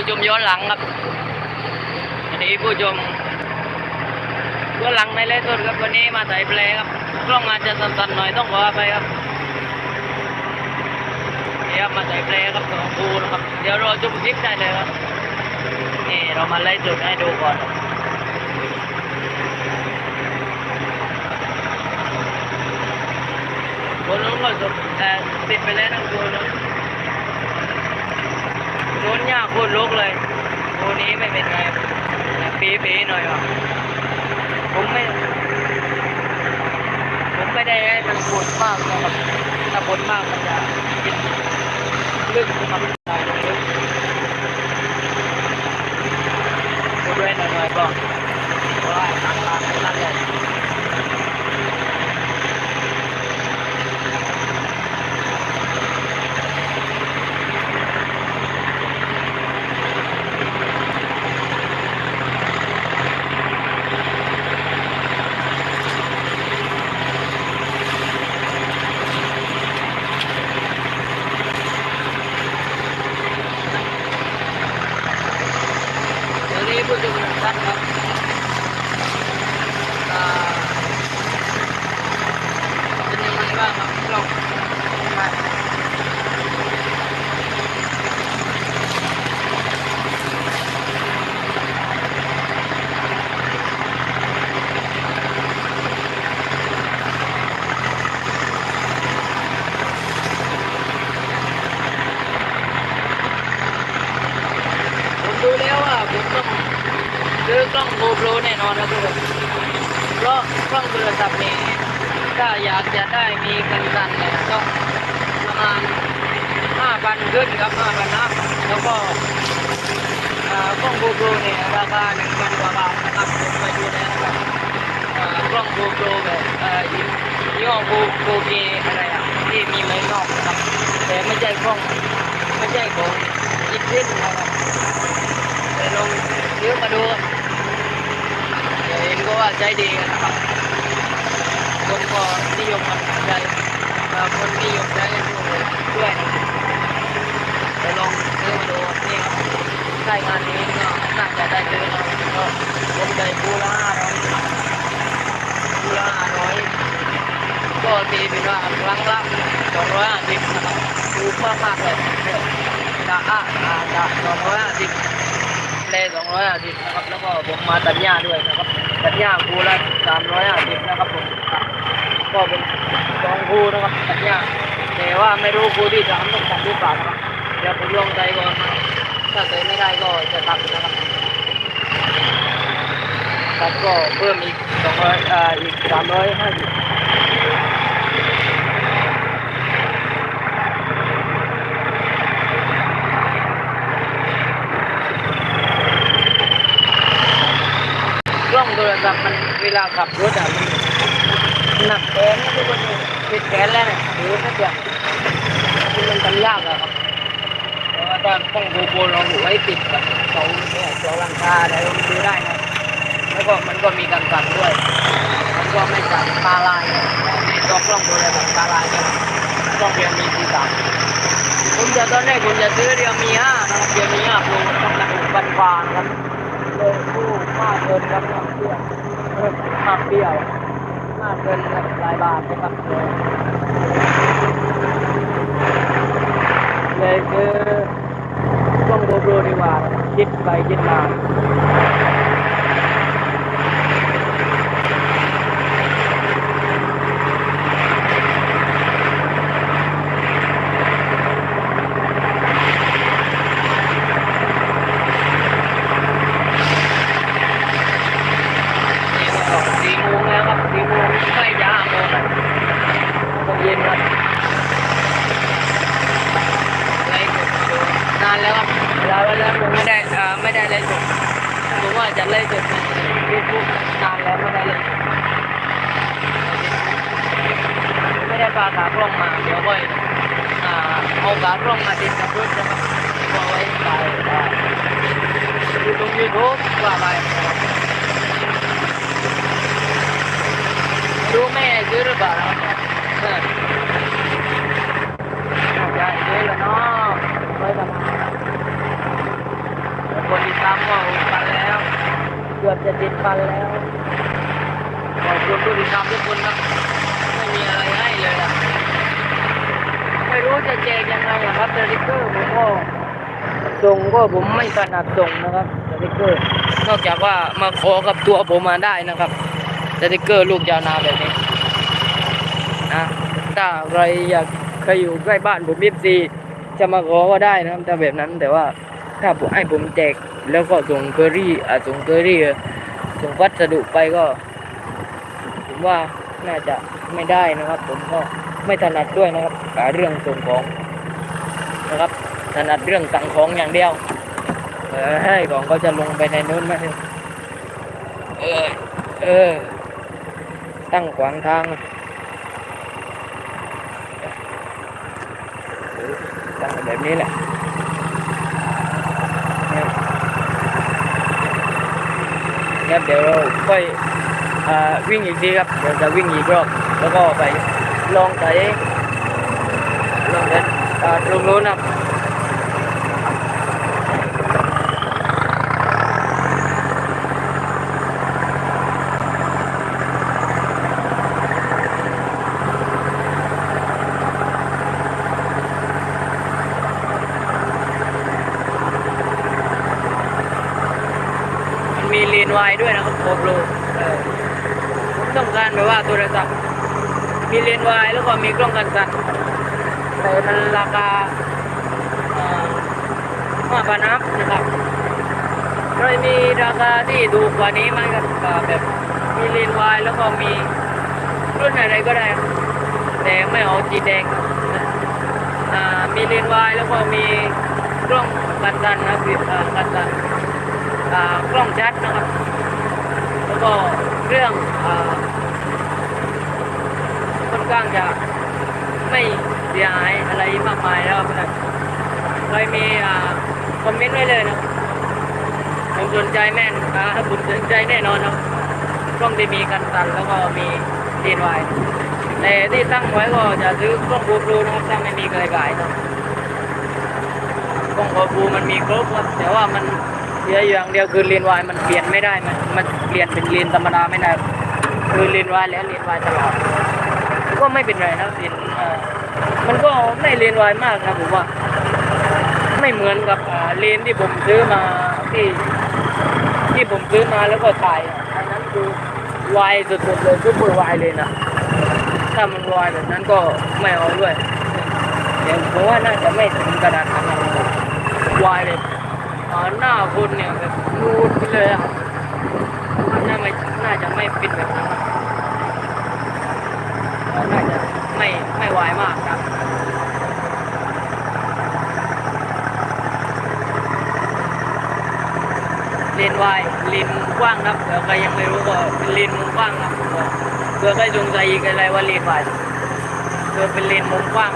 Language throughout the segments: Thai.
ผู้ชมย้อนหลังครับอันนี้ผู้ชมย้อนหลังในเลสสุดครับวันนี้มาใส่แปลครับกล้องอาจจะสั่นๆหน่อยต้องขออภัยครับนี่ครับมาใส่แปลครับสองคูนะครับเดี๋ยวรอชมคลิปได้เลยครับนี่เรามาไล่จุดให้ดูก่อนคนนู้นก็จบแต่ติดไปแล้วทั้งตัวนู้น โดนยากโคตรลุกเลยตัวนี้ไม่เป็นไงปีปีๆหน่อยว่ะผมไม่ ผมไม่ได้ให้มันปวดมากนะครับถ้าปวดมากมันจะลึกมันตายลึกปวดด้วยหน่อยๆก็ว่าตั้งหลักนั่นแหละ เดี๋ยวนี้ผู้ชมทุกท่านครับอ่าเป็นยังไงบ้างครับกล้องผมดูแล้ วอะผมต้องซื้อกล้องโกโปรแน่นอนนะทุกคนเพราะกล้องโทรศัพท์นี่ถ้าอยากจะได้มีกันสั่นเนี่ยต้องประมาณห้าพันขึ้นครับห้าพันนะแล้วก็กล้องโกโปรเนี่ยราคาหนึ่งพันกว่าบาทนะครับผมไปดูแล้วนะครับกล้องโกโปรแบบยี่ห้อโกโกเกอะไรอะที่มีไม้นอกนะครับแต่ไม่ใช่กล้องไม่ใช่ของอีกชิ้นนะครับเดี๋ยวล เลี้ยวมาดูเดี๋ยวเห็นก็ว่าใจดีกันนะครับคนก็นิยมกันใจคนนิยมใช้กันด้วยด้วยเดี๋ยวลองเลี้ยวมาดูนี่ครับใกล้งานนี้ก็น่าจะได้ซื้อนะก็ผมใจคูละห้าร้อยคูละห้าร้อยก็ตีเป็นว่าครั้งละสองร้อยห้าสิบนะครับถูกมากมากๆเลยจะอะอ่าจะสองร้อยห้าสิบ เลสองร้อยห้าสิบนะครับ แล้วก็ผมมาตัดหญ้าด้วยนะครับ ตัดหญ้าคูละสามร้อยห้าสิบนะครับผม ก็เป็นสองคูนะครับ ตัดหญ้าแต่ว่าไม่รู้คูที่สามต้องตัดหรือเปล่านะครับ เดี๋ยวผมลองใจก่อนนะถ้าเกิดไม่ได้ก็จะตัดนะครับตัดก็เพิ่มอีกสองร้อยอ่าอีกสามร้อยห้าสิบกล้องโทรศัพท์มันเว ลาขับรถอะหนักแขนนะทุกคนติดแขนแล้วเนี่ยถือสักอย่างที่มันทำยากอะครับเพราะว่าถ้าต้องโกโปรเราไว้ติดกับเสาเนี่ยเสาหลังคาอะไรมันดูได้นะแล้วก็มันก็มีการสั่นด้วย มันก็ไม่สั่นตาลายนะในตัวกล้องโทรศัพท์ตาลายเนี่ยกล้องเรียวมีสีสามผมจะตอนแรกผมจะซื้อเรียมีห้านะครับเรียมีห้าโปรต้องการอุบันฟานครับเลยกู้มากเกินครับเปรี้ยว เริ่มขับเบี้ยวมากเกินหลายบาทนะครับเลยเลยซื้อต้องโกโปรดีกว่าคิดไปคิดมา นี่ก็สี่โมงแล้วครับสี่โมงใกล้จะห้าโมงแล้วโมงเย็นครับไลฟ์สดดูนานแล้วครับเวลาแล้วผมไม่ได้เอ่อไม่ได้ไลฟ์สดผมว่าจะ ไลฟ์สดในยูทูบนานแล้วไม่ได้ไลฟ์สดไม่ได้ปลาขากล้องมาเดี๋ยวค่อยอ่าเอาขากล้องมาติดกับรถนะครับเอาไว้ถ่ายดูตรงยูทูบว่าไปนะครับรู้แม่ซื้อหรือเปล่าครับเออน่าจะซื้อแล้วเนาะไว้ประมาณ เกือบจะติดพันแล้ว ขอบคุณผู้ติดตามทุกคนครับ ไม่มีอะไรให้เลยอะไม่รู้จะแจกยังไงอะครับสติกเกอร์ผมก็ส่งก็ผมไม่ถนัดส่งนะครับสติกเกอร์ นอกจากว่ามาขอกับตัวผมมาได้นะครับสติกเกอร์ลูกยาวนาวแบบนี้นะถ้าใครอยากใครอยู่ใกล้บ้านผมบีบซีจะมาขอก็ได้นะครับถ้าแบบนั้นแต่ว่าถ้าผมให้ผมแจกแล้วก็ส่งเคอรี่อะส่งเคอรี่ส่งวัสดุไปก็ผมว่าน่าจะไม่ได้นะครับ ผมก็ไม่ถนัดด้วยนะครับกับเรื่องส่งของนะครับถนัดเรื่องสั่งของอย่างเดียวเออให้ของก็จะลงไปในนู้นไหมเออเออ ตั้งขวางทางตั้งแบบนี้แหละเนี่ย ครับเดี๋ยวเราค่อยอวิ่งอีกทีครับเดี๋ยวจะวิ่งอีกรอบแล้วก็ไปลองไถลองเดินอ่าตรงนู้นครับมันมีเลนส์วายด้วยนะครับโคบลูเออ ผมต้องการแบบว่า โทรศัพท์ มีเลนส์วายแล้วก็มีกล้องกันสั่นแต่มันราคาห้าพันอัพนะครับใครมีราคาที่ถูกว่านี้มครับอ่าแบบมีเลนส์วายแล้วก็มีรุ่นอะไรก็ได้ แต่ไม่เอาสีแดงมีเลนส์วายแล้วก็มีกล้องกันสั่นนะครับอ่กันสั่นกล้องชัดนะครับ แล้วก็เรื่องอ ข้างจะไม่เสียหายอะไรมากมายแล้วครับใครมีคอมเมนต์ไว้เลยนะผมสนใจแม่นอ่าผมสนใจแน่นอนครับกล้องที่มีกันสั่นแล้วก็มีเดีนไวแต่ที่ตั้งไว้ก็จะซื้อกล้องบูบลูนะครับถ้าไม่มีไกลๆนะกล้องบูบลูมันมีครบครับแต่ว่ามันเสียอยู่อย่างเดียวคือเลนวายมันเปลี่ยนไม่ได้มันมันเปลี่ยนเป็นเลนธรรมดาไม่ได้คือเลนวายแล้วเลนวายตลอด ก็ไม่เป็นไรนะเลนมันก็ไม่เลนวายมากนะผมว่า ไม่เหมือนกับเลนที่ผมซื้อมาที่ที่ผมซื้อมาแล้วก็ถ่ายอันนั้นคือวายสุดๆเลยซุปเปอร์วายเลยนะถ้ามันวายแบบนั้นก็ไม่เอาด้วยเดี๋ยวผมว่าน่าจะไม่ถึงกระดาษขนาดวายเลยหน้าคุณเนี่ยแบบนูนไปเลยอะน่าไม่น่าจะไม่ปิดแบบนั้น อะน่าจะไม่ไม่วมากครับเลนวายเลนมุมกว้างครับเดี๋ยวใครยังไม่รู้ก็เป็นเลนมุมกว้างครับเผื่อใครสงสัยอีกอะไรว่าเลนวายคือเป็นเลนมุมกว้าง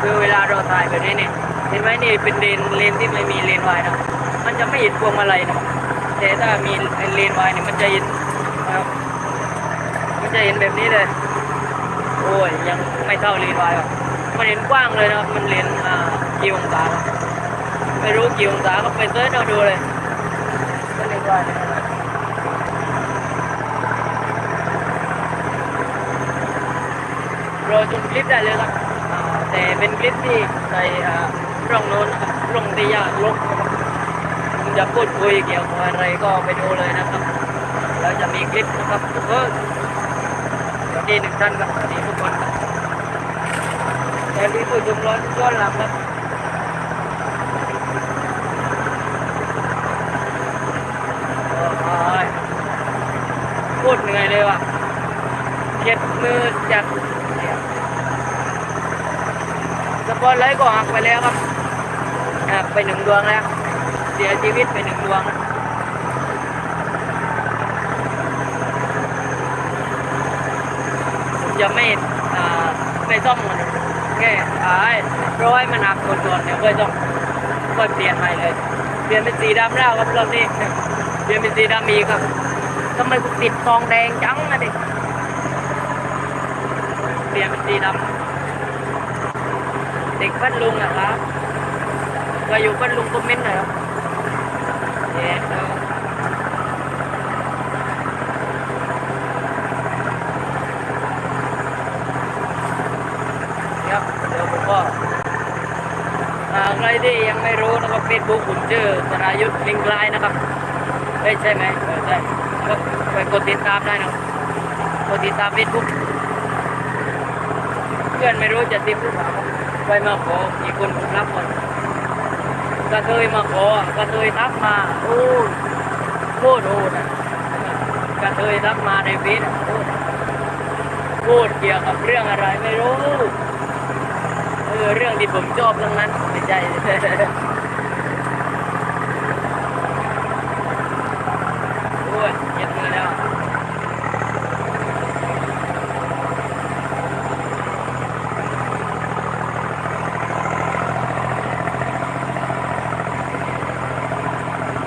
คือเวลาเราถ่ายแบบนี้เนี่ยเห็นไหมนี่เป็นเลนเลนที่ไม่มีเลนวายนะมันจะไม่เห็นพวงมาลัยนะแต่ถ้ามีเลนวายเนี่ยมันจะเห็นนะครับมันจะเห็นแบบนี้เลย โอ้ยยังไม่เท่าเลนวายหรอกมันเห็นกว้างเลยนะครับ มันเลนอ่ากี่องศาไม่รู้กี่องศาก็ไปเซิร์ชเอาดูเลยก็เลนวายนะครับรอชมคลิปได้เลยครับแต่เป็นคลิปที่ในอ่าร่องโน้นครับร่องที่ยากลกนะครับผมจะพูดคุยเกี่ยวกับอะไรก็ไปดูเลยนะครับแล้วจะมีคลิปนะครับเพิ่มสวัส ดีหนึ่งท่านครับสวัสดีทุกคนครับแต่ที่ผู้ชมร้อนย้อนหลังครับโอ้ยพูดเหนื่อยเลยว่ะเจ็บมือจัดสปอตไลท์ก็หักไปแล้วครับหักไปหนึ่งดวงแล้ว เสียชีวิตไปหนึ่งดวง ผม จะไม่ไม่ซ่อมมันแค่อ่าให้ร้อยมันหักส่วนๆเดี๋ยวค่อยซ่อมค่อยเปลี่ยนใหม่เลย เปลี่ยนเป็นสีดำแล้วครับรอบนี้เปลี่ยนเป็นสีดำอีกครับทำไมกูติดทองแดงจังนะดิเปลี่ยนเป็นสีดำเด็กพัดลุงอะครับก็อยู่พัดลุงคอมเมนต์หน่อยครับเย้เออ ร ที่ยังไม่รู้นะครับเฟซบุ๊กผมชื่อสรายุทธลิงไลน์นะครับเอ้ยใช่ไหมใช่ก็ไปกดติดตามได้นะกดติดตามเฟซบุ๊กเพื่อนไม่รู้จะติดหรือเปล่าไปมาขอมีคนผมรับหมดกระเทยมาขอกระเทยทักมาโอ้โคตรโหดอะกระเทยทักมาในเฟซโอ้ยพูดเกี่ยวกับเรื่องอะไรไม่รู้ เออเรื่องที่ผมชอบทั้งนั้นไม่ใช่โอ้ยเย็บมือแล้ว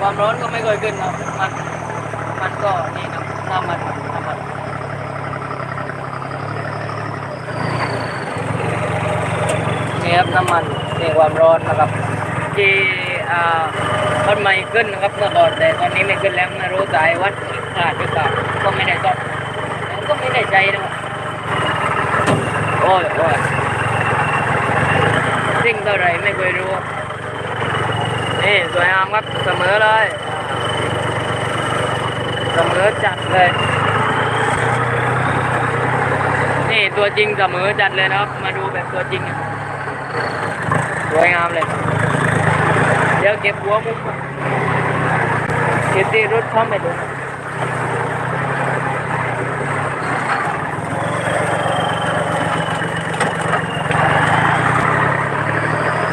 ความร้อนก็ไม่เคยขึ้นนะมัน มันก็นี่นะน้ำมัน นี้ครับน้ำมันนี่ความร้อนนะครับที่อ่าต้นไม้ขึ้นนะครับเมื่อก่อนแต่ตอนนี้ไม่ขึ้นแล้วไม่รู้สายวัดขาดหรือเปล่าก็ไม่ได้ซ่อมแล้วก็ไม่ได้ใจนะครับโอ้ยโอ้ยสิ่งเท่าไรไม่เคยรู้นี่สวยงามครับเสมอเลยเสมอจัดเลยนี่ตัวจริงเสมอจัดเลยนะครับ มาดูแบบตัวจริงอะ สวยงามเลย เดี๋ยวเก็บหัวมุกเก็บที่รถเขาไม่ดู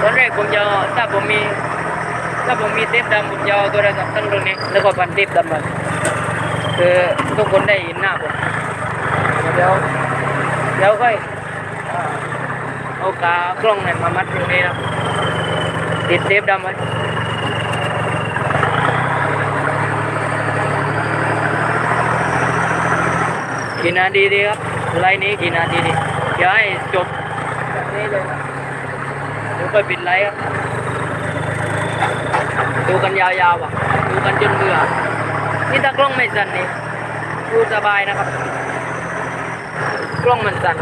ตอนแรกผมจะถ้าผมมีถ้าผมมีเทปดำผมจะเอาโทรศัพท์ตั้งตรงนี้ แล้วก็พันเทปดำมาคือทุกคนได้เห็นหน้าผมเดี๋ยวเดี๋ยวค่อย เอากากล้องเนี่ยมามัดตรงนี้นะติดเทปดำไว้กี่นาทีดีครับไลน์นี้กี่นาทีดีเดี๋ยวให้จบแบบนี้เลยนะเดี๋ยวไปปิดไลน์ครับดูกันยาวๆอะดูกันจนเบื่อนี่ถ้ากล้องไม่สั่นนี่ดูสบายนะครับ กล้องมันสั่น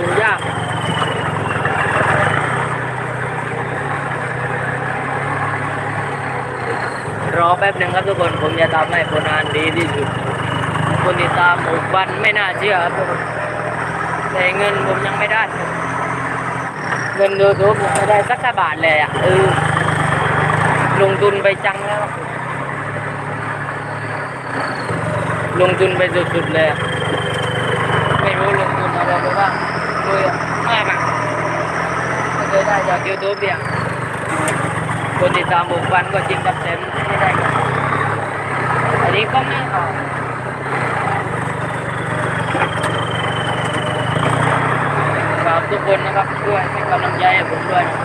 ดูยาก รอแป๊บหนึ่งครับทุกคนผมจะทำให้ผลงานดีที่สุดคนติดตามหกพันไม่น่าเชื่อครับทุกคนแต่เงินผมยังไม่ได้ เงินยูทูบผมไม่ได้สักบาทเลยอะเออลงทุนไปจังแล้ว ลงทุนไปสุดๆเลยไม่รู้ลงทุนอะไรไปบ้างเลยอะมากอะไม่เคยได้จากยูทูบเนี่ย คนติดตามหกพันก็จริงกับเต็มไม่ได้กันอันนี้ก็ไม่ออกฝากทุกคนนะครับด้วยให้กำลังใจให้ผมด้วยนะ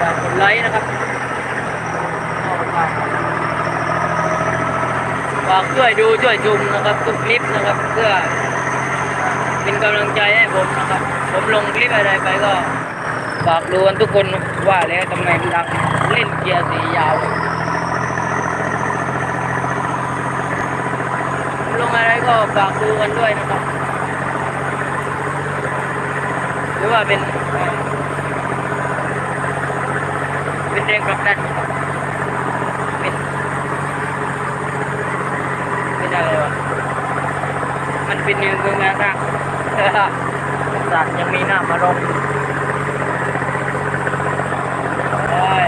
ฝากกดไลค์นะครับฝากช่วยดูช่วยชมนะครับทุกคลิปนะครับเพื่อเป็นกำลังใจให้ผมนะครับ ผมลงคลิปอะไรไปก็ ฝากดูกันทุกคนว่าแล้วทำไมมันดังเล่นเกียร์สียาวลงอะไรก็ฝากดูกันด้วยนะครับหรือว่าเป็นเป็นแรงผลักดันนะครับเป็นเป็นอะไรวะมันเป็นเนื้อเมืองงานร่างสัตว์ยังมีหน้ามารบ โอ้ย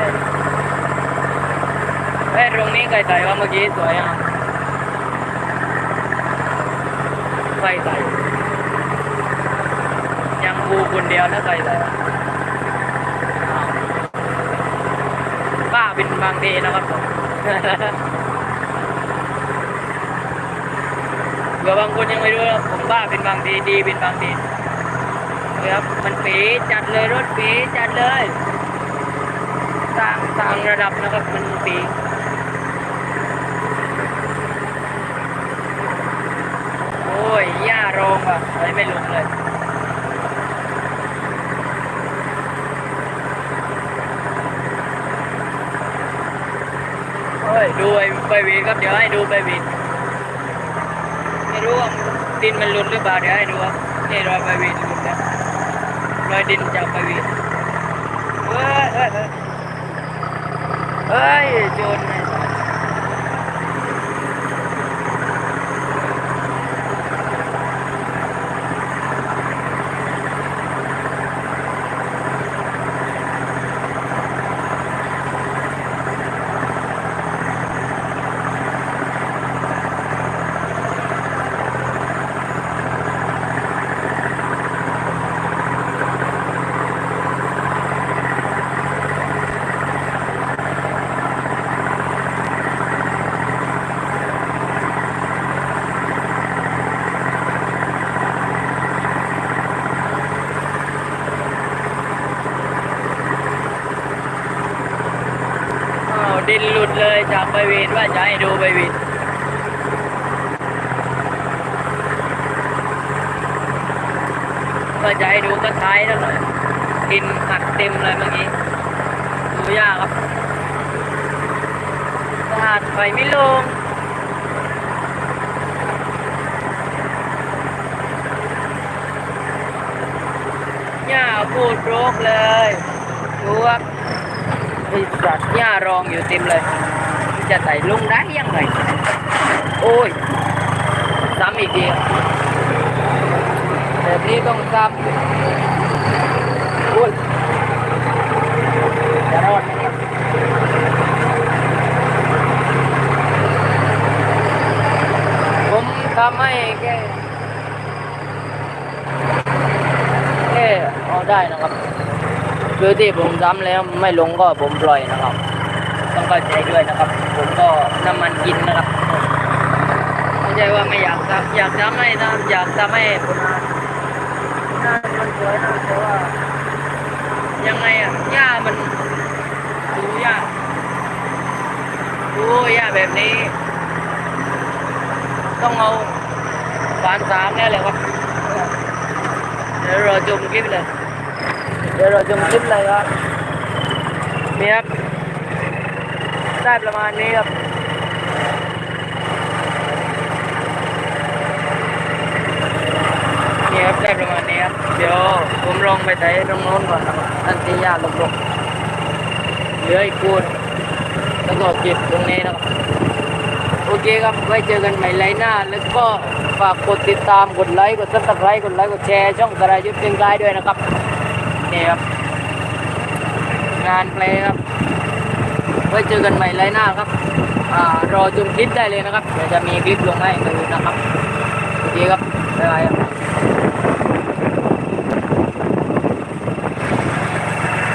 เฮ้ยตรง นี้ใครใส่ว่าเมื่อกี้สวยอะใครใส่ยังกูคนเดียวนะใครใส่อะอ้าวบ้าบินบางทีนะครับผมเผื่อบางคนยังไม่รู้นะผมบ้าเป็นบางทีดีเป็นบางทีครับมันปีจัดเลยรถปีจัดเลยต่างต่างระดับนะครับมันปีโอ้ยหญ้าโรงอะอะ ไรไม่ลงเลยโอ้ยดูไอ้ใบวีครับเดี๋ยวให้ดูใบวีไม่รู้ว่าดินมันหลุดหรือเปล่าเดี๋ยวให้ดูครับนี่รอยใบวีหลุดแล้วรรอยดินจากไปวีนเฮ้ยเฮ้ยเฮ้ยเฮ้ยโจร กินหลุดเลยจากไปวีนว่าจะให้ดูไปวีนว่าจะให้ดูก็ท้ายแล้วเลยดินอัดเต็มเลยเมื่อกี้ดูยากครับสาดไปไม่ลงหญ้าพูดโรกเลยดูว่า ไอสัตว์หญ้ารองอยู่เต็มเลย จะใส่ลุงได้ยังไง โอ้ยซ้ำอีกทีแบบนี้ต้องซ้ำโอ้ยจะรอดไหมเนี่ยผมทำให้แค่แค่เอาได้นะครับ คือที่ผมซ้ำแล้วไม่ลงก็ผมปล่อยนะครับ ต้องเข้าใจด้วยนะครับ ผมก็น้ำมันกินนะครับไม่ใช่ว่าไม่อยากทำอยากทำให้นะอยากทำให้ผลงานงานมันสวยนะแต่ว่ายังไงอะหญ้ามันดูยาดูหญ้าแบบนี้ ต้องเอาฝานสามแน่เลยครับเดี๋ยวเราชมคลิปเลย เดี๋ยวเราชมคลิปเลยครับนี่ครับได้ประมาณนี้ครับนี่ครับได้ประมาณนี้ครับเดี๋ยวผมลองไปไถตรงโน้นก่อนนะครับนั่นที่หญ้าลกๆเหลืออีกคูณแล้วก็เก็บตรงนี้นะครับโอเคครับไว้เจอกันใหม่ไลน์หน้า แล้วก็ฝากกดติดตามกดไลค์กดซับสไครต์กดไลค์กดแชร์ช่องสรายุทธ์เพียงกายด้วยนะครับ นี่ครับ งานเพลงครับ ไว้เจอกันใหม่ไรหน้าครับอ่ารอชมคลิปได้เลยนะครับ เดี๋ยวจะมีคลิปลงให้ดูนะครับโอเคครับบ๊ายบาย